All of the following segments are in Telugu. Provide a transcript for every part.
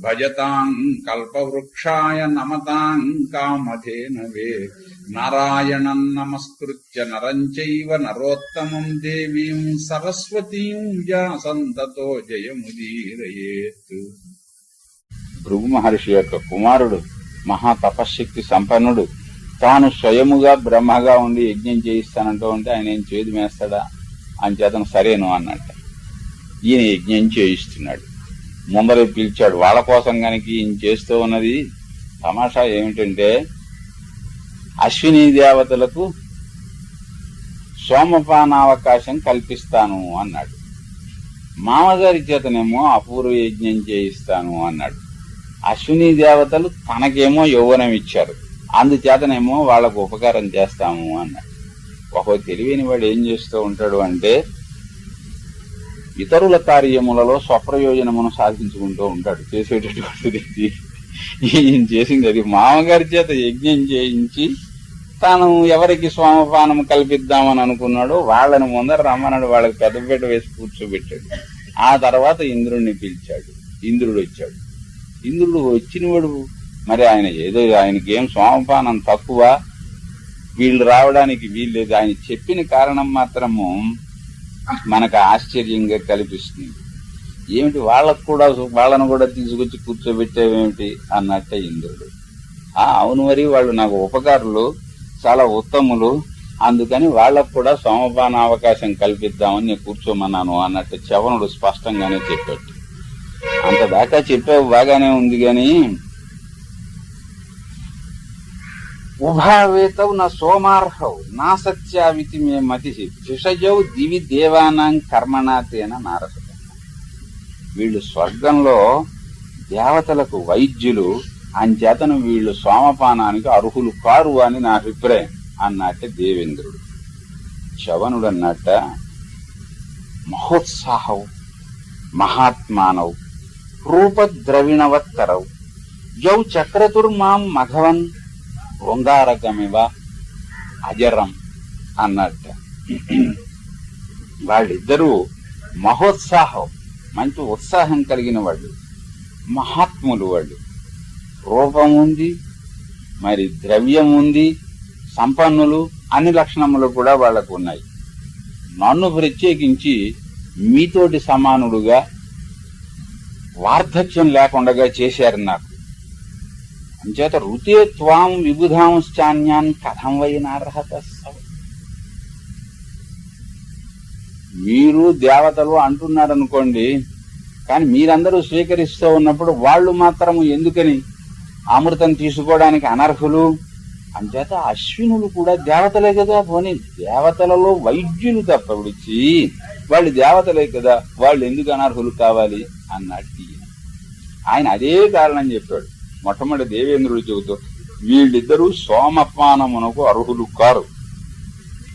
భజతాం కల్పవృక్షాయ నమతాం కామధేనవే నారాయణం నమస్కృత్య నరం చైవ నరోత్తమం దేవీం సరస్వతీం వ్యాసంతతో జయముదీరయేత్. భృగు మహర్షి యొక్క కుమారుడు మహా తపశ్శక్తి సంపన్నుడు తాను స్వయముగా బ్రహ్మగా ఉండి యజ్ఞం చేయిస్తానంటూ ఉంటే ఆయన ఏం చేదు మేస్తాడా? అంచేతను సరేను అన్నట్ట. ఈయన యజ్ఞం చేయిస్తున్నాడు. ముందర పిలిచాడు. వాళ్ళ కోసం కనుక ఈయన చేస్తూ ఉన్నది తమాషా ఏమిటంటే అశ్విని దేవతలకు సోమపానావకాశం కల్పిస్తాను అన్నాడు. మామగారి చేతనేమో అపూర్వ యజ్ఞం చేయిస్తాను అన్నాడు. అశ్విని దేవతలు తనకేమో యౌవనం ఇచ్చారు. అందుచేతనేమో వాళ్ళకు ఉపకారం చేస్తాము అన్నాడు. ఒక తెలివైన వాడు ఏం చేస్తూ ఉంటాడు అంటే ఇతరుల కార్యములలో స్వప్రయోజనమును సాధించుకుంటూ ఉంటాడు. చేసేటటువంటిది ఈయన చేసింది అది మామగారి చేత యజ్ఞం చేయించి తాను ఎవరికి స్వామపానం కల్పిద్దామని అనుకున్నాడో వాళ్ళని ముందర రమ్మన్నాడు వాళ్ళకి పెద్దపేట వేసి కూర్చోబెట్టాడు. ఆ తర్వాత ఇంద్రుడిని పిలిచాడు. ఇంద్రుడు వచ్చాడు. ఇంద్రుడు వచ్చినవాడు మరి ఆయన ఏదో ఆయనకి ఏం స్వామపానం తక్కువ వీళ్ళు రావడానికి వీల్లేదు. ఆయన చెప్పిన కారణం మాత్రము మనకు ఆశ్చర్యంగా కల్పిస్తుంది. ఏమిటి వాళ్ళకు కూడా వాళ్ళను కూడా తీసుకొచ్చి కూర్చోబెట్టావేమిటి అన్నట్టే ఇంద్రుడు ఆ అవును మరి వాళ్ళు నాకు ఉపకారులు చాలా ఉత్తములు అందుకని వాళ్ళకు కూడా సోమపాన అవకాశం కల్పిద్దామని నేను కూర్చోమన్నాను అన్నట్టు చవనుడు స్పష్టంగానే చెప్పాడు. అంత దాకా చెప్పావు బాగానే ఉంది కానీ ఉభావేతవు నా సోమార్హౌ నా సత్యావితి మే మతి భిషజౌ దివి దేవానాం కర్మణాతేన నారస వీళ్ళు స్వర్గంలో దేవతలకు వైద్యులు అంచేతను వీళ్ళు సోమపానానికి అర్హులు కారు అని నా అభిప్రాయం అన్నట్టే దేవేంద్రుడు. శవనుడు అన్నట్ట మహోత్సాహవు మహాత్మానవు రూపద్రవిణవత్తరవు యౌ చక్రతుర్మాం మఘవన్ బృందారకమివ అజరం అన్నట్ట. వాళ్ళిద్దరూ మహోత్సాహం మంచి ఉత్సాహం కలిగిన వాళ్ళు మహాత్ములు వాళ్ళు. రూపం ఉంది మరి ద్రవ్యం ఉంది సంపన్నులు అన్ని లక్షణములు కూడా వాళ్ళకు ఉన్నాయి. నన్ను ప్రత్యేకించి మీతోటి సమానుడుగా వార్ధక్యం లేకుండా చేశారు నాకు. అంచేత రుతే త్వాం విబుధాంశ్చాన్యాన్ కథం వైనార్హత మీరు దేవతలు అంటున్నారు అనుకోండి కానీ మీరందరూ స్వీకరిస్తూ ఉన్నప్పుడు వాళ్ళు మాత్రము ఎందుకని అమృతం తీసుకోవడానికి అనర్హులు? అంచేత అశ్వినులు కూడా దేవతలే కదా పోనీ దేవతలలో వైద్యులు తప్ప విడిచి వాళ్ళు దేవతలే కదా వాళ్ళు ఎందుకు అనర్హులు కావాలి? అన్నాడు ఆయన అదే కారణం చెప్పాడు. మొట్టమొదటి దేవేంద్రుడు చెబుతూ వీళ్ళిద్దరూ సోమపానమునకు అర్హులు కారు.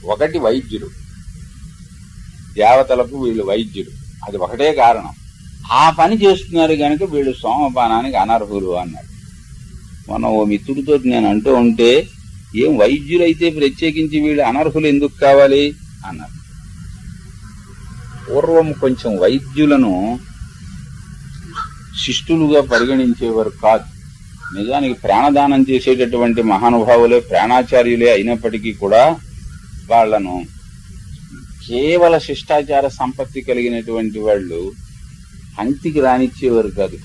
ఒకటి వైద్యుడు. దేవతలకు వీళ్ళు వైద్యుడు. అది ఒకటే కారణం. ఆ పని చేస్తున్నారు కనుక వీళ్ళు సోమపానానికి అనర్హులు అన్నాడు. మనం ఓ మిత్రుడితో నేను అంటూ ఉంటే ఏం వైద్యులైతే ప్రత్యేకించి వీళ్ళు అనర్హులు ఎందుకు కావాలి? అన్నారు పూర్వం కొంచెం వైద్యులను శిష్టులుగా పరిగణించేవారు కాదు. నిజానికి ప్రాణదానం చేసేటటువంటి మహానుభావులే ప్రాణాచార్యులే అయినప్పటికీ కూడా వాళ్ళను కేవల శిష్టాచార సంపత్తి కలిగినటువంటి వాళ్ళు అంతికి రానిచ్చేవారు కాదు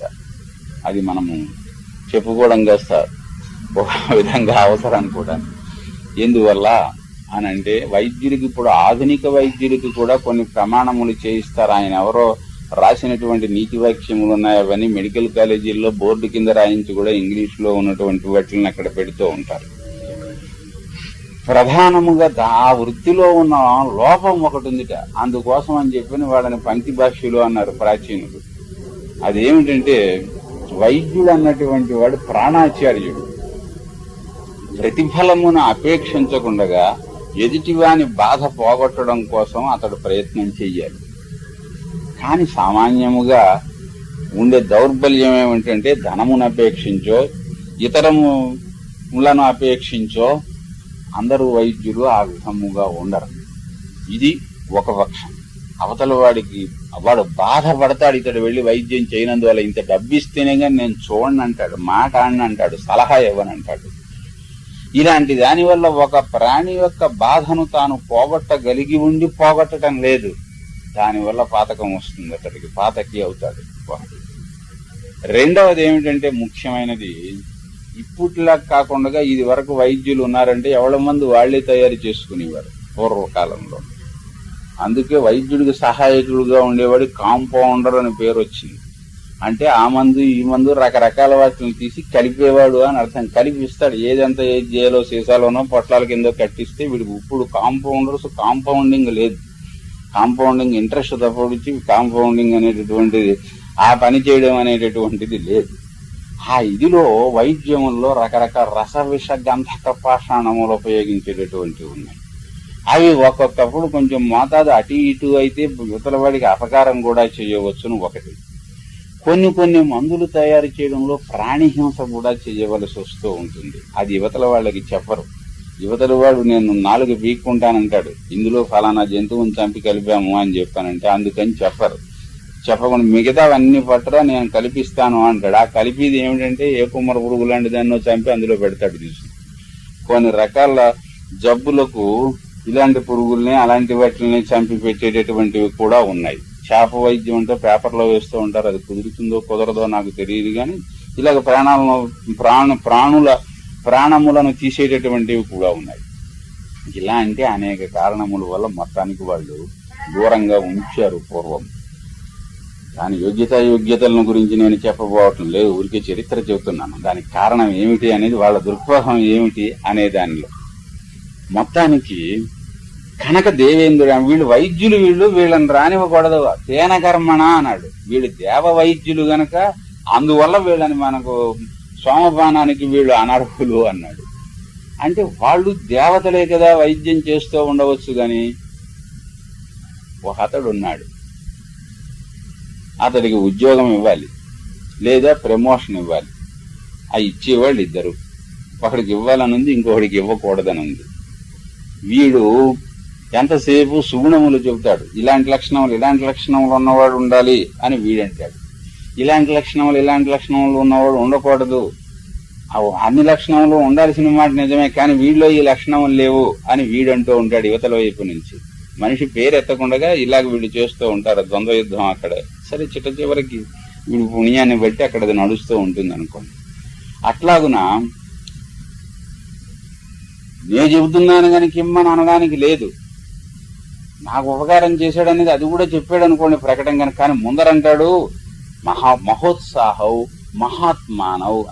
అది మనము చెప్పుకోవడం కాస్త ఒక విధంగా అవసరం కూడా. ఎందువల్ల అని అంటే వైద్యుడికి ఇప్పుడు ఆధునిక వైద్యుడికి కూడా కొన్ని ప్రమాణములు చేయిస్తారు. ఆయన ఎవరో రాసినటువంటి నీతి వాక్యములు ఉన్నాయి అవన్నీ మెడికల్ కాలేజీల్లో బోర్డు కింద రాయించి కూడా ఇంగ్లీష్లో ఉన్నటువంటి వాటిని అక్కడ పెడుతూ ఉంటారు. ప్రధానముగా ఆ వృత్తిలో ఉన్న లోపం ఒకటి ఉందిట. అందుకోసం అని చెప్పిన వాళ్ళని పంక్తి భాష్యులు అన్నారు ప్రాచీనులు. అదేమిటంటే వైద్యుడు అన్నటువంటి వాడు ప్రాణాచార్యుడు. ప్రతిఫలమును అపేక్షించకుండగా ఎదుటివాని బాధ పోగొట్టడం కోసం అతడు ప్రయత్నం చెయ్యాలి. కానీ సామాన్యముగా ఉండే దౌర్బల్యం ఏమిటంటే ధనమును అపేక్షించో ఇతరములను అపేక్షించో అందరూ వైద్యులు ఆ విధముగా ఉండరు. ఇది ఒక పక్షం. అవతల వాడికి వాడు బాధపడతాడు ఇతడు వెళ్ళి వైద్యం చేయనందువల్ల ఇంత డబ్బిస్తేనే కానీ నేను చూడనంటాడు మాట అంటాడు సలహా ఇవ్వనంటాడు. ఇలాంటి దానివల్ల ఒక ప్రాణి యొక్క బాధను తాను పోగొట్టగలిగి ఉండి పోగొట్టడం లేదు. దానివల్ల పాతకం వస్తుంది అతడికి. పాతకి అవుతాడు. వాడు. రెండవది ఏమిటంటే ముఖ్యమైనది ఇప్పట్లా కాకుండా ఇది వరకు వైద్యులు ఉన్నారంటే ఎవళ్ళ మంది వాళ్ళే తయారు చేసుకునేవారు పూర్వకాలంలో. అందుకే వైద్యుడికి సహాయకుడుగా ఉండేవాడు కాంపౌండర్ అని పేరు వచ్చింది. అంటే ఆ మందు ఈ మందు రకరకాల వాటిని తీసి కలిపేవాడు అని అర్థం. కలిపిస్తాడు. ఏదంతా ఏది చేయాలో సీసాలోనో పొట్లాల కింద కట్టిస్తే వీడికి ఇప్పుడు కాంపౌండర్స్ కాంపౌండింగ్ లేదు. కాంపౌండింగ్ ఇంట్రెస్ట్ తప్పొచ్చి కాంపౌండింగ్ అనేటటువంటిది ఆ పని చేయడం అనేటటువంటిది లేదు. ఆ ఇదిలో వైద్యముల్లో రకరకాల రసవిష గంధక పాషాణములు ఉపయోగించేటటువంటివి ఉన్నాయి. అవి ఒక్కొక్కప్పుడు కొంచెం మోతాదు అటు ఇటు అయితే యువతల వాడికి అపకారం కూడా చేయవచ్చును ఒకటి. కొన్ని కొన్ని మందులు తయారు చేయడంలో ప్రాణిహింస కూడా చేయవలసి వస్తూ ఉంటుంది. అది యువతల వాళ్ళకి చెప్పరు. యువతల వాడు నేను నాలుగు పీక్కుంటానంటాడు ఇందులో ఫలానా జంతువుని చంపి కలిపాము అని చెప్పానంటే అందుకని చెప్పరు. చెప్పకుండా మిగతావన్నీ పట్టరా నేను కలిపిస్తాను అంటాడు. ఆ కలిపిది ఏమిటంటే ఏ కుమ్మర పురుగు లాంటి దాన్నో చంపి అందులో పెడతాడు తీసుకుని కొన్ని రకాల జబ్బులకు ఇలాంటి పురుగుల్ని అలాంటి వాటిని చంపి పెట్టేటటువంటివి కూడా ఉన్నాయి. చేప వైద్యం అంటే పేపర్లో వేస్తూ ఉంటారు. అది కుదురుతుందో కుదరదో నాకు తెలియదు కానీ ఇలాగ ప్రాణాలను ప్రాణ ప్రాణుల ప్రాణములను తీసేటటువంటివి కూడా ఉన్నాయి. ఇలాంటి అనేక కారణముల వల్ల మొత్తానికి వాళ్ళు దూరంగా ఉంచారు పూర్వం. దాని యోగ్యత యోగ్యతలను గురించి నేను చెప్పబోవటం లేదు ఊరికే చరిత్ర చెబుతున్నాను. దానికి కారణం ఏమిటి అనేది వాళ్ళ దృక్పథం ఏమిటి అనే దానిలో. మొత్తానికి కనక దేవేంద్రుడు వీళ్ళు వైద్యులు వీళ్ళు వీళ్ళని రానివ్వకూడదు. తేన కర్మణ అన్నాడు. వీళ్ళు దేవ వైద్యులు గనక అందువల్ల వీళ్ళని మనకు సోమపానానికి వీళ్ళు అనర్హులు అన్నాడు. అంటే వాళ్ళు దేవతలే కదా వైద్యం చేస్తూ ఉండవచ్చు గాని ఒక అతడు ఉన్నాడు. అతడికి ఉద్యోగం ఇవ్వాలి లేదా ప్రమోషన్ ఇవ్వాలి. ఆ ఇచ్చేవాళ్ళు ఇద్దరు. ఒకడికి ఇవ్వాలనుంది ఇంకొకడికి ఇవ్వకూడదని ఉంది వీడు ఎంతసేపు సుగుణములు చెబుతాడు. ఇలాంటి లక్షణములు ఇలాంటి లక్షణములు ఉన్నవాడు ఉండాలి అని వీడంటాడు. ఇలాంటి లక్షణములు ఇలాంటి లక్షణములు ఉన్నవాడు ఉండకూడదు. అన్ని లక్షణములు ఉండాల్సిన మాట నిజమే కానీ వీడిలో ఈ లక్షణములు లేవు అని వీడంటూ ఉంటాడు యువతల వైపు నుంచి. మనిషి పేరు ఎత్తకుండగా ఇలాగ వీడు చేస్తూ ఉంటారు ద్వంద్వ యుద్ధం అక్కడ. సరే చిట్ట చివరికి వీడి పుణ్యాన్ని బట్టి అక్కడ నడుస్తూ ఉంటుంది అనుకోండి అట్లాగున నేను చెబుతున్నాను కనుక ఇమ్మని అనడానికి లేదు. నాకు ఉపకారం చేశాడనేది అది కూడా చెప్పాడు అనుకోండి ప్రకటన కనుక కానీ ముందరంటాడు మహా మహోత్సాహం మహాత్మానవు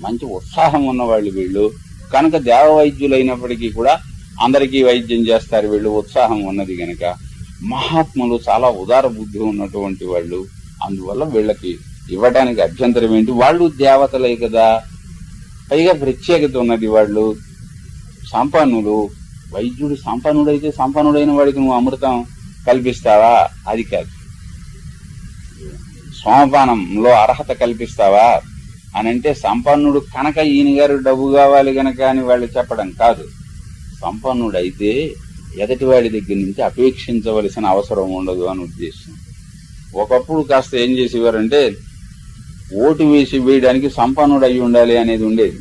మంచి ఉత్సాహం ఉన్నవాళ్ళు వీళ్ళు. కనుక దేవ వైద్యులైనప్పటికీ కూడా అందరికీ వైద్యం చేస్తారు వీళ్ళు. ఉత్సాహం ఉన్నది గనక. మహాత్ములు చాలా ఉదార బుద్ధి ఉన్నటువంటి వాళ్ళు. అందువల్ల వీళ్ళకి ఇవ్వడానికి అభ్యంతరం ఏంటి? వాళ్ళు దేవతలే కదా. పైగా ప్రత్యేకత ఉన్నది వాళ్ళు. సంపన్నులు. వైద్యుడు సంపన్నుడైతే సంపన్నుడైన వాడికి నువ్వు అమృతం కల్పిస్తావా? అది కాదు. సోమపానంలో అర్హత కల్పిస్తావా? అని అంటే సంపన్నుడు కనుక ఈయన గారు డబ్బు కావాలి గనక అని వాళ్ళు చెప్పడం కాదు. సంపన్నుడైతే ఎదటివాడి దగ్గర నుంచి అపేక్షించవలసిన అవసరం ఉండదు అని ఉద్దేశం. ఒకప్పుడు కాస్త ఏం చేసేవారంటే ఓటు వేసి వేయడానికి సంపన్నుడు అయి ఉండాలి అనేది ఉండేది.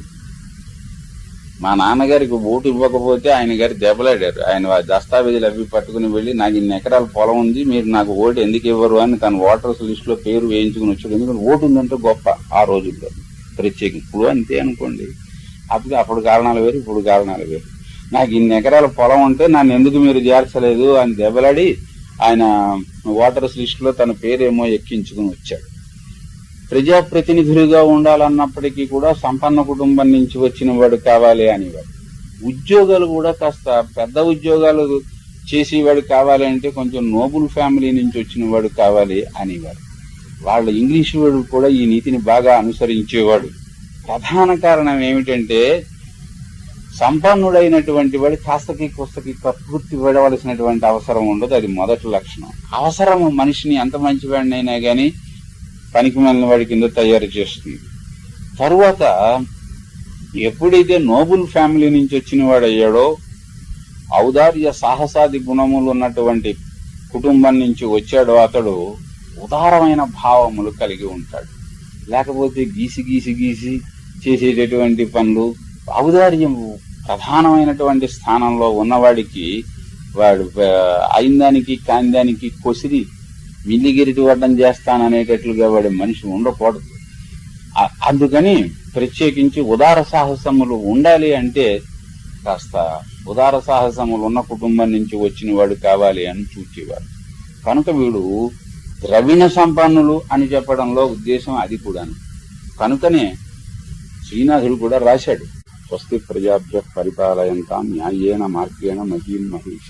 మా నాన్నగారికి ఓటు ఇవ్వకపోతే ఆయన గారు దెబ్బలాడారు. ఆయన దస్తావేజులు అవి పట్టుకుని వెళ్ళి నాకు ఇన్ని ఎకరాల పొలం ఉంది మీరు నాకు ఓటు ఎందుకు ఇవ్వరు అని తన ఓటర్స్ లిస్ట్లో పేరు వేయించుకుని వచ్చాడు. ఎందుకంటే ఓటు ఉందంటే గొప్ప ఆ రోజుల్లో ప్రత్యేక ఇప్పుడు అంతే అనుకోండి. అప్పుడు అప్పుడు కారణాలు వేరు ఇప్పుడు కారణాలు వేరు. నాకు ఇన్ని ఎకరాల పొలం ఉంటే నన్ను ఎందుకు మీరు చేర్చలేదు అని దెబ్బలాడి ఆయన ఓటర్స్ లిస్ట్లో తన పేరేమో ఎక్కించుకుని వచ్చాడు. ప్రజాప్రతినిధులుగా ఉండాలన్నప్పటికీ కూడా సంపన్న కుటుంబం నుంచి వచ్చిన వాడు కావాలి అనేవాడు ఉద్యోగాలు కూడా కాస్త పెద్ద ఉద్యోగాలు చేసేవాడు కావాలి అంటే కొంచెం నోబుల్ ఫ్యామిలీ నుంచి వచ్చిన వాడు కావాలి అనేవారు వాళ్ళ ఇంగ్లీష్ వాడు కూడా ఈ నీతిని బాగా అనుసరించేవాడు. ప్రధాన కారణం ఏమిటంటే సంపన్నుడైనటువంటి వాడు కాస్తకి కుస్తకి ప్రకృతి పడవలసినటువంటి అవసరం ఉండదు. అది మొదటి లక్షణం. అవసరం మనిషిని ఎంత మంచివాడినైనా కానీ పనికి మాలిన వాడి కింద తయారు చేస్తుంది. తరువాత ఎప్పుడైతే నోబుల్ ఫ్యామిలీ నుంచి వచ్చిన వాడయ్యాడో ఔదార్య సాహసాది గుణములు ఉన్నటువంటి కుటుంబం నుంచి వచ్చాడో అతడు ఉదారమైన భావములు కలిగి ఉంటాడు. లేకపోతే గీసి గీసి గీసి చేసేటటువంటి పనులు ఔదార్యం ప్రధానమైనటువంటి స్థానంలో ఉన్నవాడికి వాడు అయిందానికి కాందానికి కొసిరి విల్లిగిరిటి వడ్డం చేస్తాననేటట్లుగా వాడి మనిషి ఉండకూడదు. అందుకని ప్రత్యేకించి ఉదార సాహసములు ఉండాలి అంటే కాస్త ఉదార సాహసములు ఉన్న కుటుంబం నుంచి వచ్చిన వాడు కావాలి అని చూచేవాడు కనుక వీడు ద్రవిణ సంపన్నులు అని చెప్పడంలో ఉద్దేశం అది కూడాను. కనుకనే శ్రీనాథుడు కూడా రాశాడు. స్వస్తి ప్రజాభ్య పరిపాలయంతా న్యాయేన మార్గేణ మహీం మహేష